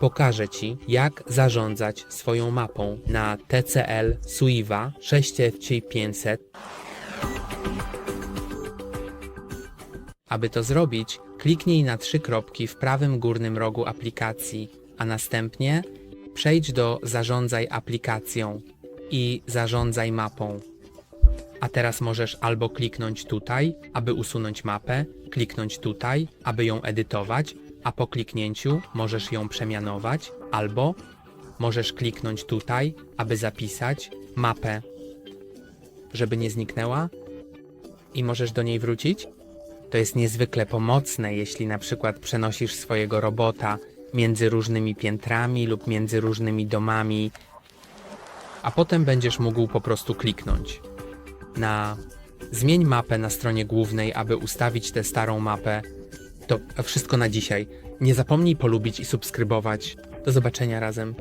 Pokażę Ci, jak zarządzać swoją mapą na TCL Suiva 6FC500. Aby to zrobić, kliknij na trzy kropki w prawym górnym rogu aplikacji, a następnie przejdź do Zarządzaj aplikacją i Zarządzaj mapą. A teraz możesz albo kliknąć tutaj, aby usunąć mapę, kliknąć tutaj, aby ją edytować, a po kliknięciu możesz ją przemianować, albo możesz kliknąć tutaj, aby zapisać mapę, żeby nie zniknęła i możesz do niej wrócić. To jest niezwykle pomocne, jeśli na przykład przenosisz swojego robota między różnymi piętrami lub między różnymi domami, a potem będziesz mógł po prostu kliknąć na zmień mapę na stronie głównej, aby ustawić tę starą mapę. To wszystko na dzisiaj. Nie zapomnij polubić i subskrybować. Do zobaczenia razem.